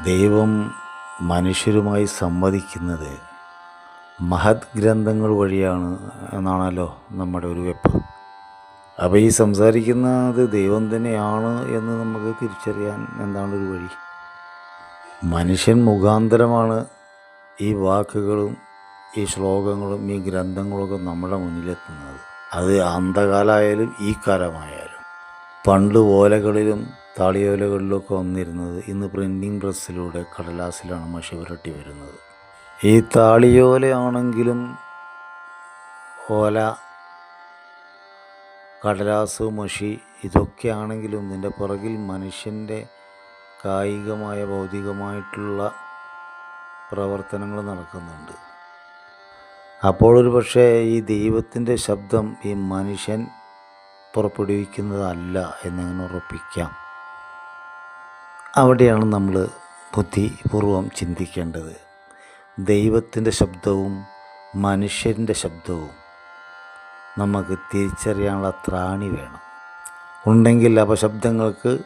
ദൈവം മനുഷ്യരുമായി സംവദിക്കുന്നത് മഹത് ഗ്രന്ഥങ്ങൾ വഴിയാണ് എന്നാണല്ലോ നമ്മുടെ ഒരു വെപ്പ്. അപ്പോൾ ഈ സംസാരിക്കുന്നത് ദൈവം തന്നെയാണ് എന്ന് നമുക്ക് തിരിച്ചറിയാൻ എന്താണ് ഒരു വഴി? മനുഷ്യൻ മുഖാന്തരമാണ് ഈ വാക്കുകളും ഈ ശ്ലോകങ്ങളും ഈ ഗ്രന്ഥങ്ങളൊക്കെ നമ്മുടെ മുന്നിലെത്തുന്നത്. അത് അന്ധകാലമായാലും ഈ കാലമായാലും. പണ്ട് ഓലകളിലും താളിയോലകളിലൊക്കെ വന്നിരുന്നത് ഇന്ന് പ്രിന്റിങ് പ്രസ്സിലൂടെ കടലാസിലാണ് മഷി പുരട്ടി വരുന്നത്. ഈ താളിയോലയാണെങ്കിലും ഓല കടലാസ് മഷി ഇതൊക്കെ ആണെങ്കിലും ഇതിന്റെ പുറകിൽ മനുഷ്യന്റെ കായികമായ ഭൗതികമായിട്ടുള്ള പ്രവർത്തനങ്ങൾ നടക്കുന്നുണ്ട്. അപ്പോഴൊരു പക്ഷേ ഈ ദൈവത്തിന്റെ ശബ്ദം ഈ മനുഷ്യൻ പുറപ്പെടുവിക്കുന്നതല്ല എന്നങ്ങനെ ഉറപ്പിക്കാം. അവിടെയാണ് നമ്മൾ ബുദ്ധിപൂർവം ചിന്തിക്കേണ്ടത്. ദൈവത്തിന്റെ ശബ്ദവും മനുഷ്യന്റെ ശബ്ദവും നമുക്ക് തിരിച്ചറിയാനുള്ള ത്രാണി വേണം. ഉണ്ടെങ്കിൽ അപശബ്ദങ്ങൾക്ക്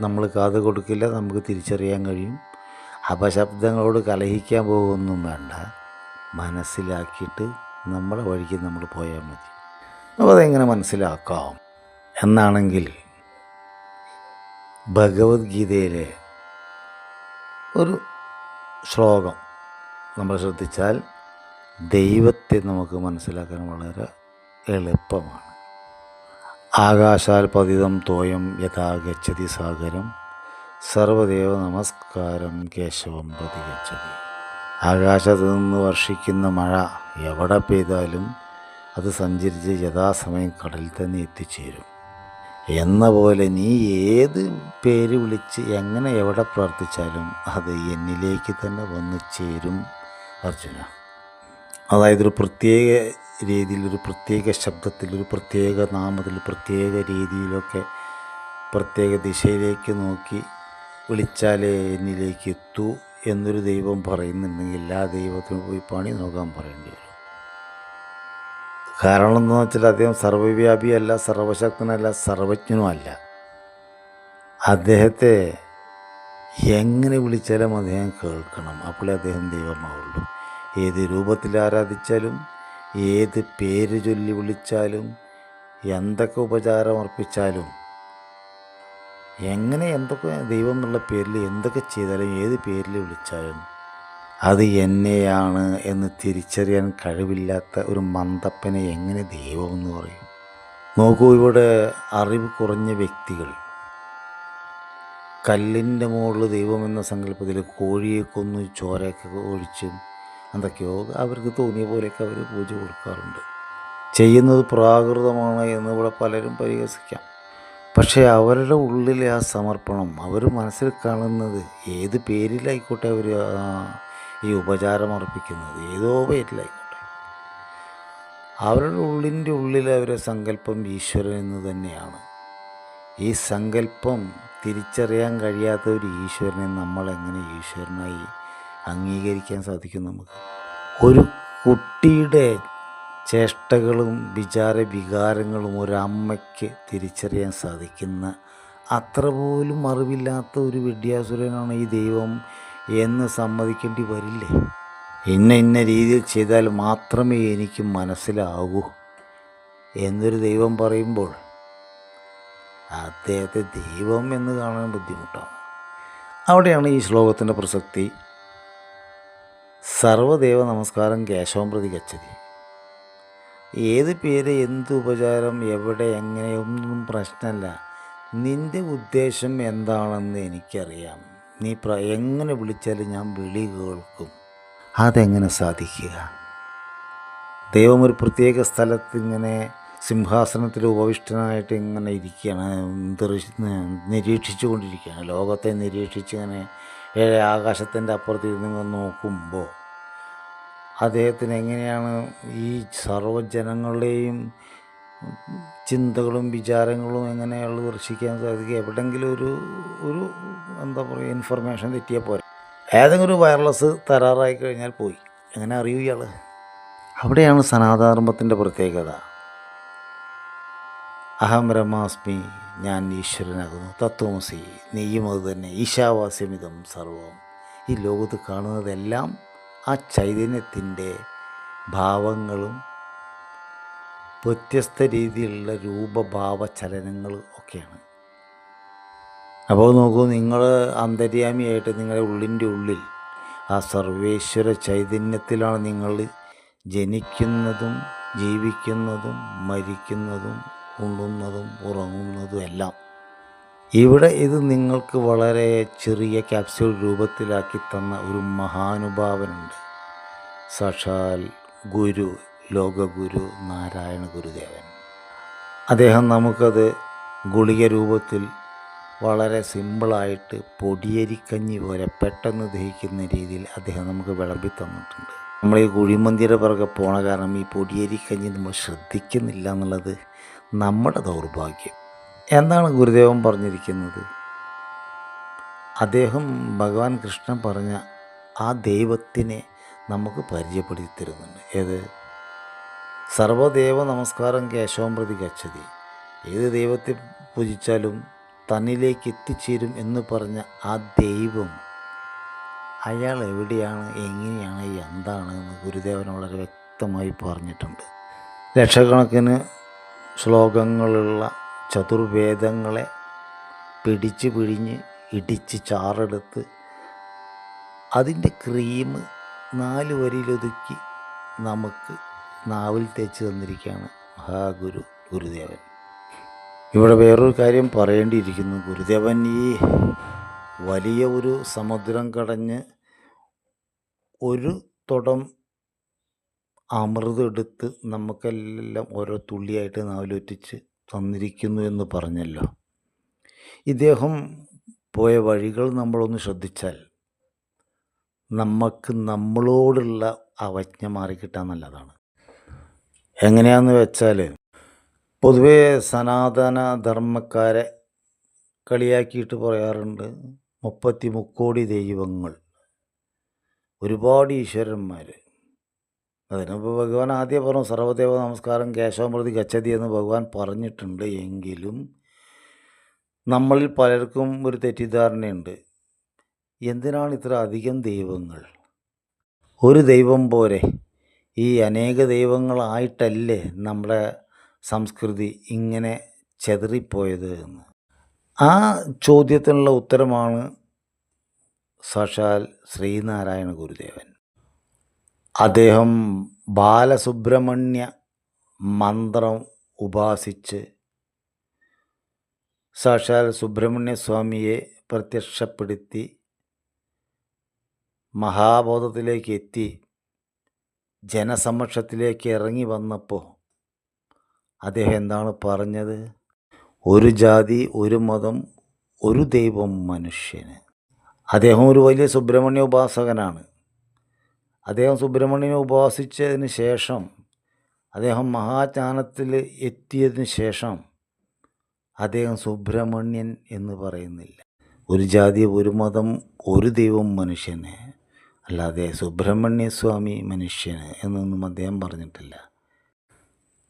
നമ്മൾ കാത് കൊടുക്കില്ല നമുക്ക് തിരിച്ചറിയാൻ കഴിയും. അപശബ്ദങ്ങളോട് കലഹിക്കാൻ പോകുമൊന്നും വേണ്ട. മനസ്സിലാക്കിയിട്ട് നമ്മളെ വഴിക്ക് നമ്മൾ പോയാൽ മതി. അപ്പോൾ അതെങ്ങനെ മനസ്സിലാക്കാം? എന്നാണെങ്കിൽ ഭഗവത്ഗീതയിലെ ഒരു ശ്ലോകം നമ്മൾ ശ്രദ്ധിച്ചാൽ ദൈവത്തെ നമുക്ക് മനസ്സിലാക്കാൻ വളരെ എളുപ്പമാണ്. ആകാശാൽ പതിതം തോയം യഥാ ഗച്ഛതി സാഗരം സർവദേവ നമസ്കാരം കേശവം പതി ഗച്ഛതി. ആകാശത്ത് നിന്ന് വർഷിക്കുന്ന മഴ എവിടെ പെയ്താലും അത് സഞ്ചരിച്ച് യഥാസമയം കടലിൽ തന്നെ എത്തിച്ചേരും. എന്ന പോലെ നീ ഏത് പേര് വിളിച്ച് എങ്ങനെ എവിടെ പ്രാർത്ഥിച്ചാലും അത് എന്നിലേക്ക് തന്നെ വന്നു ചേരും അർജുന. അതായത് ഒരു പ്രത്യേക രീതിയിൽ ഒരു പ്രത്യേക ശബ്ദത്തിൽ ഒരു പ്രത്യേക നാമത്തിൽ പ്രത്യേക രീതിയിലൊക്കെ പ്രത്യേക ദിശയിലേക്ക് നോക്കി വിളിച്ചാലേ എന്നിലേക്ക് എത്തൂ എന്നൊരു ദൈവം പറയുന്നുണ്ടെങ്കിൽ എല്ലാ ദൈവത്തിനും പോയി പണി നോക്കാൻ പറയേണ്ടി വരും. കാരണം എന്താണെന്ന് വെച്ചാൽ അദ്ദേഹം സർവവ്യാപിയല്ല സർവശക്തനല്ല സർവജ്ഞനുമല്ല. അദ്ദേഹത്തെ എങ്ങനെ വിളിച്ചാലും അദ്ദേഹം കേൾക്കണം. അപ്പോഴേ അദ്ദേഹം ദൈവമാവുള്ളൂ. ഏത് രൂപത്തിൽ ആരാധിച്ചാലും ഏത് പേര് ചൊല്ലി വിളിച്ചാലും എന്തൊക്കെ ഉപചാരം അർപ്പിച്ചാലും എങ്ങനെ എന്തൊക്കെ ദൈവം എന്നുള്ള പേരിൽ എന്തൊക്കെ ചെയ്താലും ഏത് പേരിൽ വിളിച്ചാലും അത് എന്നെയാണ് എന്ന് തിരിച്ചറിയാൻ കഴിവില്ലാത്ത ഒരു മന്ദപ്പനെ എങ്ങനെ ദൈവമെന്ന് പറയും? നോക്കൂ ഇവിടെ അറിവ് കുറഞ്ഞ വ്യക്തികൾ. കല്ലിന്റെ മുകളിൽ ദൈവമെന്ന സങ്കല്പത്തിൽ കോഴിയെ കൊന്നു ചോരയൊക്കെ ഒഴിച്ചും എന്തൊക്കെയോ അവർക്ക് തോന്നിയ പോലെയൊക്കെ അവർ പൂജ കൊടുക്കാറുണ്ട്. ചെയ്യുന്നത് പ്രാകൃതമാണ് എന്ന് ഇവിടെ പലരും പരിഹസിക്കാം. പക്ഷേ അവരുടെ ഉള്ളിലെ ആ സമർപ്പണം അവർ മനസ്സിൽ കാണുന്നത് ഏത് പേരിലായിക്കോട്ടെ അവർ ഈ ഉപചാരം അർപ്പിക്കുന്നത്. ഏതോ പേരിലായിക്കോട്ടെ. അവരുടെ ഉള്ളിന്റെ ഉള്ളിൽ അവരെ സങ്കല്പം ഈശ്വരൻ എന്ന് തന്നെയാണ്. ഈ സങ്കല്പം തിരിച്ചറിയാൻ കഴിയാത്ത ഒരു ഈശ്വരനെ നമ്മൾ എങ്ങനെ ഈശ്വരനായി അംഗീകരിക്കാൻ സാധിക്കും നമുക്ക്? ഒരു കുട്ടിയുടെ ചേഷ്ടകളും വിചാര വികാരങ്ങളും ഒരമ്മയ്ക്ക് തിരിച്ചറിയാൻ സാധിക്കുന്ന അത്ര പോലും അറിവില്ലാത്ത ഒരു വിദ്യാസുരനാണ് ഈ ദൈവം. എന്ന് സമ്മതിക്കേണ്ടി വരില്ലേ? ഇന്ന ഇന്ന രീതിയിൽ ചെയ്താൽ മാത്രമേ എനിക്ക് മനസ്സിലാകൂ എന്നൊരു ദൈവം പറയുമ്പോൾ അദ്ദേഹത്തെ ദൈവം എന്ന് കാണാൻ ബുദ്ധിമുട്ടാണ് അവിടെയാണ് ഈ ശ്ലോകത്തിന്റെ പ്രസക്തി. സർവദേവ നമസ്കാരം കേശവം പ്രതി ഗച്ഛതി ഏത് പേര് എന്ത് ഉപചാരം എവിടെ എങ്ങനെ ഒന്നും പ്രശ്നമല്ല. നിന്റെ ഉദ്ദേശം എന്താണെന്ന് എനിക്കറിയാം. നീ പ്ര എങ്ങനെ വിളിച്ചാലും ഞാൻ വിളി കേൾക്കും. അതെങ്ങനെ സാധിക്കുക? ദൈവം ഒരു പ്രത്യേക സ്ഥലത്ത് ഇങ്ങനെ സിംഹാസനത്തിൽ ഉപവിഷ്ടനായിട്ട് ഇങ്ങനെ ഇരിക്കുകയാണ്. നിരീക്ഷിച്ചു കൊണ്ടിരിക്കുകയാണ് ലോകത്തെ നിരീക്ഷിച്ച് ഇങ്ങനെ ഏഴ് ആകാശത്തിന്റെ അപ്പുറത്തിരുന്ന് നോക്കുമ്പോൾ അദ്ദേഹത്തിന് എങ്ങനെയാണ് ഈ സർവജനങ്ങളുടെയും ചിന്തകളും വിചാരങ്ങളും എങ്ങനെയുള്ള ദർശിക്കാൻ സാധിക്കുക. എവിടെങ്കിലും ഒരു ഒരു എന്താ പറയുക ഇൻഫർമേഷൻ തെറ്റിയാൽ പോരാ. ഏതെങ്കിലും ഒരു വയർലെസ് തരാറായി കഴിഞ്ഞാൽ പോയി. എങ്ങനെ അറിയൂ ഇയാൾ അവിടെയാണ് സനാതനധർമ്മത്തിന്റെ പ്രത്യേകത. അഹം ബ്രഹ്മാസ്മി ഞാൻ ഈശ്വരനാകുന്നു. തത്വമസി നെയ്യും അത് തന്നെ. ഈശാവാസ്യമിതം സർവം. ഈ ലോകത്ത് കാണുന്നതെല്ലാം ആ ചൈതന്യത്തിന്റെ ഭാവങ്ങളും വ്യത്യസ്ത രീതിയിലുള്ള രൂപഭാവ ചലനങ്ങൾ ഒക്കെയാണ്. അപ്പോൾ നോക്കൂ നിങ്ങൾ അന്തര്യാമിയായിട്ട് നിങ്ങളുടെ ഉള്ളിന്റെ ഉള്ളിൽ ആ സർവേശ്വര ചൈതന്യത്തിലാണ് നിങ്ങൾ ജനിക്കുന്നതും ജീവിക്കുന്നതും മരിക്കുന്നതും ഉണ്ണുന്നതും ഉറങ്ങുന്നതും എല്ലാം. ഇവിടെ ഇത് നിങ്ങൾക്ക് വളരെ ചെറിയ ക്യാപ്സ്യൂൾ രൂപത്തിലാക്കി തന്ന ഒരു മഹാനുഭാവനുണ്ട്. സാക്ഷാൽ ഗുരു ലോകഗുരു നാരായണ ഗുരുദേവൻ. അദ്ദേഹം നമുക്കത് ഗുളിക രൂപത്തിൽ വളരെ സിമ്പിളായിട്ട് പൊടിയരിക്കഞ്ഞി പോലെ പെട്ടെന്ന് ദഹിക്കുന്ന രീതിയിൽ അദ്ദേഹം നമുക്ക് വിളമ്പി തന്നിട്ടുണ്ട്. നമ്മൾ ഈ കുഴിമന്തിയുടെ പുറകെ പോണ കാരണം ഈ പൊടിയരിക്കഞ്ഞി നമ്മൾ ശ്രദ്ധിക്കുന്നില്ല എന്നുള്ളത് നമ്മുടെ ദൗർഭാഗ്യം. എന്താണ് ഗുരുദേവൻ പറഞ്ഞിരിക്കുന്നത്? അദ്ദേഹം ഭഗവാൻ കൃഷ്ണൻ പറഞ്ഞ ആ ദൈവത്തിനെ നമുക്ക് പരിചയപ്പെടുത്തി തരുന്നുണ്ട്. ഏത്? സർവദേവ നമസ്കാരം കേശവം പ്രതി ഗച്ഛതി. ഏത് ദൈവത്തെ പൂജിച്ചാലും തന്നിലേക്ക് എത്തിച്ചേരും എന്ന് പറഞ്ഞ ആ ദൈവം അയാൾ എവിടെയാണ് എങ്ങനെയാണ് എന്താണ് എന്ന് ഗുരുദേവൻ വളരെ വ്യക്തമായി പറഞ്ഞിട്ടുണ്ട്. ലക്ഷക്കണക്കിന് ശ്ലോകങ്ങളുള്ള ചതുർവേദങ്ങളെ പിടിച്ച് പിഴിഞ്ഞ് ഇടിച്ച് ചാറെടുത്ത് അതിന്റെ ക്രീം നാല് വരിയിലൊതുക്കി നമുക്ക് നാവിൽ തേച്ച് തന്നിരിക്കുകയാണ് മഹാഗുരു ഗുരുദേവൻ. ഇവിടെ വേറൊരു കാര്യം പറയേണ്ടിയിരിക്കുന്നു. ഗുരുദേവൻ ഈ വലിയ ഒരു സമുദ്രം കടഞ്ഞ് ഒരു തുടം അമൃതം എടുത്ത് നമുക്കെല്ലാം ഓരോ തുള്ളിയായിട്ട് നാവിലൊറ്റിച്ച് തന്നിരിക്കുന്നു എന്ന് പറഞ്ഞല്ലോ. ഇദ്ദേഹം പോയ വഴികൾ നമ്മളൊന്ന് ശ്രദ്ധിച്ചാൽ നമുക്ക് നമ്മളോടുള്ള അവജ്ഞ മാറിക്കിട്ടാൻ നല്ലതാണ്. എങ്ങനെയാന്ന് വെച്ചാൽ പൊതുവേ സനാതന ധർമ്മക്കാരെ കളിയാക്കിയിട്ട് പറയാറുണ്ട് മുപ്പത്തി മുക്കോടി ദൈവങ്ങൾ ഒരുപാട് ഈശ്വരന്മാർ അതിനിപ്പോൾ ഭഗവാൻ ആദ്യം പറഞ്ഞു സർവദേവ നമസ്കാരം കേശവമൃതി ഗച്ഛതി എന്ന് ഭഗവാൻ പറഞ്ഞിട്ടുണ്ട്. എങ്കിലും നമ്മളിൽ പലർക്കും ഒരു തെറ്റിദ്ധാരണയുണ്ട്. എന്തിനാണ് ഇത്ര അധികം ദൈവങ്ങൾ? ഒരു ദൈവം പോരെ. ഈ അനേക ദൈവങ്ങളായിട്ടല്ലേ നമ്മുടെ സംസ്കൃതി ഇങ്ങനെ ചെതറിപ്പോയത് എന്ന്. ആ ചോദ്യത്തിനുള്ള ഉത്തരമാണ് സാക്ഷാൽ ശ്രീനാരായണ ഗുരുദേവൻ. അദ്ദേഹം ബാലസുബ്രഹ്മണ്യ മന്ത്രം ഉപാസിച്ച് സാക്ഷാൽ സുബ്രഹ്മണ്യ സ്വാമിയെ പ്രത്യക്ഷപ്പെടുത്തി മഹാബോധത്തിലേക്ക് എത്തി. ജനസമക്ഷത്തിലേക്ക് ഇറങ്ങി വന്നപ്പോൾ അദ്ദേഹം എന്താണ് പറഞ്ഞത്? ഒരു ജാതി ഒരു മതം ഒരു ദൈവം മനുഷ്യന്. അദ്ദേഹം ഒരു വലിയ സുബ്രഹ്മണ്യ ഉപാസകനാണ്. അദ്ദേഹം സുബ്രഹ്മണ്യനെ ഉപാസിച്ചതിന് ശേഷം അദ്ദേഹം മഹാജ്ഞാനത്തിൽ എത്തിയതിന് ശേഷം അദ്ദേഹം സുബ്രഹ്മണ്യൻ എന്ന് പറയുന്നില്ല. ഒരു ജാതി ഒരു മതം ഒരു ദൈവം മനുഷ്യന്. അല്ലാതെ സുബ്രഹ്മണ്യ സ്വാമി മനുഷ്യന് എന്നൊന്നും അദ്ദേഹം പറഞ്ഞിട്ടില്ല.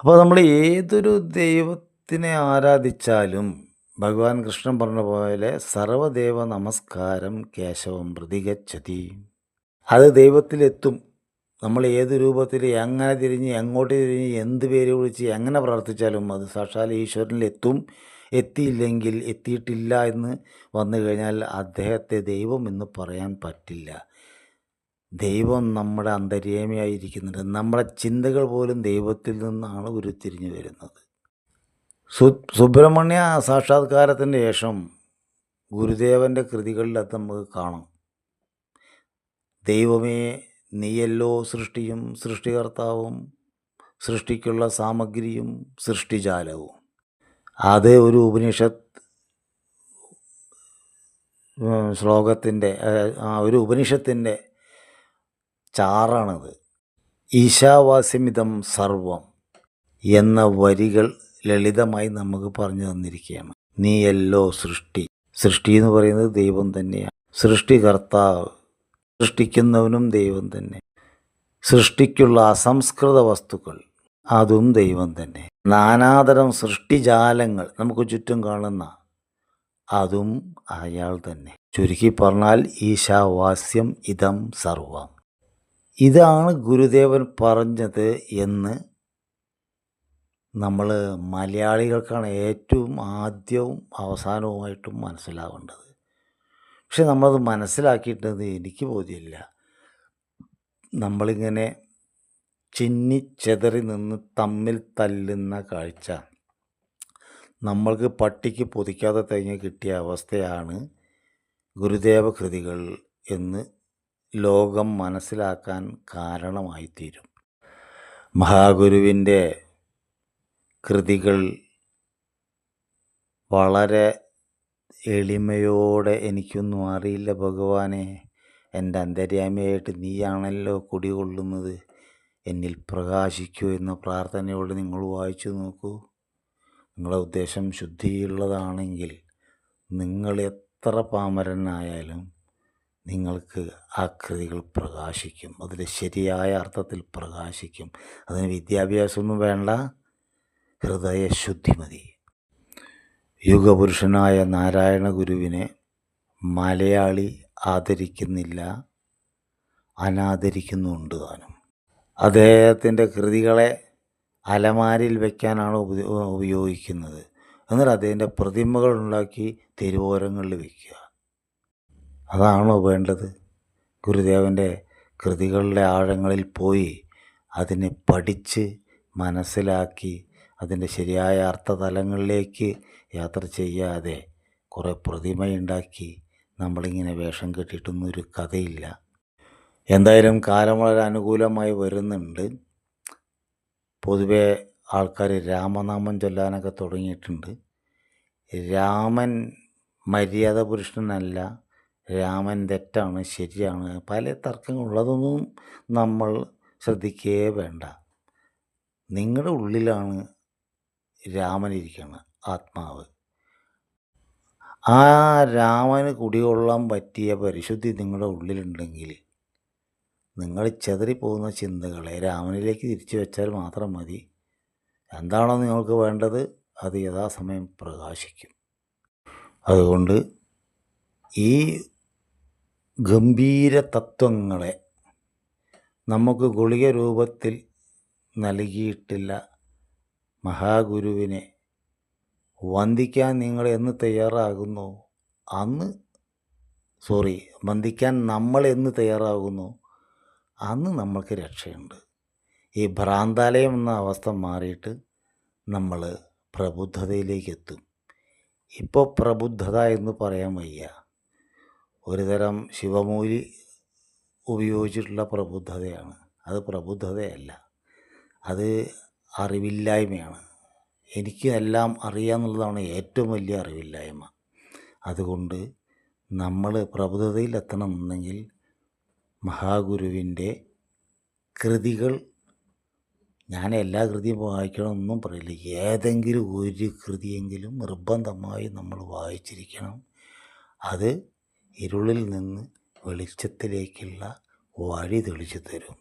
അപ്പോൾ നമ്മൾ ഏതൊരു ദൈവത്തിനെ ആരാധിച്ചാലും ഭഗവാൻ കൃഷ്ണൻ പറഞ്ഞ പോലെ സർവദേവ നമസ്കാരം കേശവം പ്രതികച്ചതി അത് ദൈവത്തിലെത്തും. നമ്മൾ ഏത് രൂപത്തിൽ എങ്ങനെ തിരിഞ്ഞ് എങ്ങോട്ട് തിരിഞ്ഞ് എന്ത് പേര് വിളിച്ച് എങ്ങനെ പ്രാർത്ഥിച്ചാലും അത് സാക്ഷാൽ ഈശ്വരനിലെത്തും. എത്തിയില്ലെങ്കിൽ എത്തിയിട്ടില്ല എന്ന് വന്നു കഴിഞ്ഞാൽ അദ്ദേഹത്തെ ദൈവം എന്ന് പറയാൻ പറ്റില്ല. ദൈവം നമ്മുടെ അന്തര്യാമിയായിരിക്കുന്നുണ്ട്. നമ്മുടെ ചിന്തകൾ പോലും ദൈവത്തിൽ നിന്നാണ് ഉരുത്തിരിഞ്ഞു വരുന്നത്. സു സുബ്രഹ്മണ്യ സാക്ഷാത്കാരത്തിന്റെ ശേഷം ഗുരുദേവന്റെ കൃതികളിൽ അത് നമുക്ക് കാണാം. ദൈവമേ നീയല്ലോ സൃഷ്ടിയും സൃഷ്ടികർത്താവും സൃഷ്ടിക്കുള്ള സാമഗ്രിയും സൃഷ്ടിജാലവും. അത് ഒരു ഉപനിഷത്ത് ശ്ലോകത്തിന്റെ ഒരു ഉപനിഷത്തിന്റെ ചാറാണത്. ഈശാവാസ്യമിതം സർവം എന്ന വരികൾ ലളിതമായി നമുക്ക് പറഞ്ഞു തന്നിരിക്കുകയാണ്. നീയല്ലോ സൃഷ്ടി. സൃഷ്ടി എന്ന് പറയുന്നത് ദൈവം തന്നെയാണ്. സൃഷ്ടികർത്താവ് സൃഷ്ടിക്കുന്നവനും ദൈവം തന്നെ. സൃഷ്ടിക്കുള്ള അസംസ്കൃത വസ്തുക്കൾ. അതും ദൈവം തന്നെ. നാനാതരം സൃഷ്ടിജാലങ്ങൾ നമുക്ക് ചുറ്റും കാണുന്ന അതും അയാൾ തന്നെ. ചുരുക്കി പറഞ്ഞാൽ ഈശാവാസ്യം ഇതം സർവം. ഇതാണ് ഗുരുദേവൻ പറഞ്ഞത് എന്ന് നമ്മൾ മലയാളികൾക്കാണ് ഏറ്റവും ആദ്യവും അവസാനവുമായിട്ടും മനസ്സിലാവേണ്ടത്. പക്ഷെ നമ്മളത് മനസ്സിലാക്കിയിട്ടത് എനിക്ക് ബോധ്യമില്ല. നമ്മളിങ്ങനെ ചിന്നിച്ചെതറി നിന്ന് തമ്മിൽ തല്ലുന്ന കാഴ്ച നമ്മൾക്ക് പട്ടിക്ക് പൊതിക്കാതെ തേങ്ങ കിട്ടിയ അവസ്ഥയാണ് ഗുരുദേവ കൃതികൾ എന്ന് ലോകം മനസ്സിലാക്കാൻ കാരണമായിത്തീരും. മഹാഗുരുവിന്റെ കൃതികൾ വളരെ എളിമയോടെ എനിക്കൊന്നും അറിയില്ല ഭഗവാനെ. എന്റെ അന്തര്യാമിയായിട്ട് നീയാണല്ലോ കുടികൊള്ളുന്നത്. എന്നിൽ പ്രകാശിക്കൂ എന്ന പ്രാർത്ഥനയോട് നിങ്ങൾ വായിച്ചു നോക്കൂ. നിങ്ങളുടെ ഉദ്ദേശം ശുദ്ധിയുള്ളതാണെങ്കിൽ നിങ്ങൾ എത്ര പാമരനായാലും നിങ്ങൾക്ക് ആ കൃതികൾ പ്രകാശിക്കും. അതിൽ ശരിയായ അർത്ഥത്തിൽ പ്രകാശിക്കും. അതിന് വിദ്യാഭ്യാസമൊന്നും വേണ്ട. ഹൃദയശുദ്ധി മതി യുഗപുരുഷനായ നാരായണ ഗുരുവിനെ മലയാളി ആദരിക്കുന്നില്ല. അനാദരിക്കുന്നുണ്ട് താനും. അദ്ദേഹത്തിന്റെ കൃതികളെ അലമാരിൽ വയ്ക്കാനാണ് ഉപയോഗിക്കുന്നത്. എന്നാൽ അദ്ദേഹത്തിന്റെ പ്രതിമകൾ ഉണ്ടാക്കി തെരുവോരങ്ങളിൽ വയ്ക്കുക അതാണോ വേണ്ടത്? ഗുരുദേവന്റെ കൃതികളുടെ ആഴങ്ങളിൽ പോയി അതിനെ പഠിച്ച് മനസ്സിലാക്കി അതിന്റെ ശരിയായ അർത്ഥതലങ്ങളിലേക്ക് യാത്ര ചെയ്യാതെ കുറേ പ്രതിമയുണ്ടാക്കി നമ്മളിങ്ങനെ വേഷം കെട്ടിയിട്ടൊന്നും ഒരു കഥയില്ല. എന്തായാലും കാലം വളരെ അനുകൂലമായി വരുന്നുണ്ട്. പൊതുവെ ആൾക്കാർ രാമനാമം ചൊല്ലാനൊക്കെ തുടങ്ങിയിട്ടുണ്ട്. രാമൻ മര്യാദ പുരുഷനല്ല. രാമൻ തെറ്റാണ് ശരിയാണ്. പല തർക്കങ്ങളുള്ളതൊന്നും നമ്മൾ ശ്രദ്ധിക്കേ വേണ്ട. നിങ്ങളുടെ ഉള്ളിലാണ് രാമൻ ഇരിക്കുന്നത് ആത്മാവ്. ആ രാമന് കുടികൊള്ളാൻ പറ്റിയ പരിശുദ്ധി നിങ്ങളുടെ ഉള്ളിലുണ്ടെങ്കിൽ നിങ്ങൾ ചെതറിപ്പോകുന്ന ചിന്തകളെ രാമനിലേക്ക് തിരിച്ചു വെച്ചാൽ മാത്രം മതി. എന്താണോ നിങ്ങൾക്ക് വേണ്ടത് അത് യഥാസമയം പ്രകാശിക്കും. അതുകൊണ്ട് ഈ ഗംഭീര തത്വങ്ങളെ നമുക്ക് ഗുളിക രൂപത്തിൽ നൽകിയിട്ടില്ല. മഹാഗുരുവിനെ വന്ദിക്കാൻ നിങ്ങൾ എന്ന് തയ്യാറാകുന്നു? അന്ന് സോറി വന്ദിക്കാൻ നമ്മൾ എന്ന് തയ്യാറാകുന്നു? അന്ന് നമ്മൾക്ക് രക്ഷയുണ്ട്. ഈ ഭ്രാന്താലയം എന്ന അവസ്ഥ മാറിയിട്ട് നമ്മൾ പ്രബുദ്ധതയിലേക്ക് എത്തും. ഇപ്പോൾ പ്രബുദ്ധത എന്ന് പറയാൻ വയ്യ. ഒരുതരം ശിവമൂലി ഉപയോഗിച്ചിട്ടുള്ള പ്രബുദ്ധതയാണ്. അത് പ്രബുദ്ധതയല്ല. അത് അറിവില്ലായ്മയാണ്. എനിക്ക് എല്ലാം അറിയാമെന്നുള്ളതാണ് ഏറ്റവും വലിയ അറിവില്ലായ്മ. അതുകൊണ്ട് നമ്മൾ പ്രബുദ്ധതയിൽ പ്രബുദ്ധതയിലെത്തണമെന്നുണ്ടെങ്കിൽ മഹാഗുരുവിന്റെ കൃതികൾ ഞാൻ എല്ലാ കൃതിയും വായിക്കണമെന്നും പറയില്ല. ഏതെങ്കിലും ഒരു കൃതിയെങ്കിലും നിർബന്ധമായി നമ്മൾ വായിച്ചിരിക്കണം. അത് ഇരുളിൽ നിന്ന് വെളിച്ചത്തിലേക്കുള്ള വഴി തെളിച്ചു തരും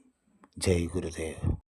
ജയ് ഗുരുദേവ്.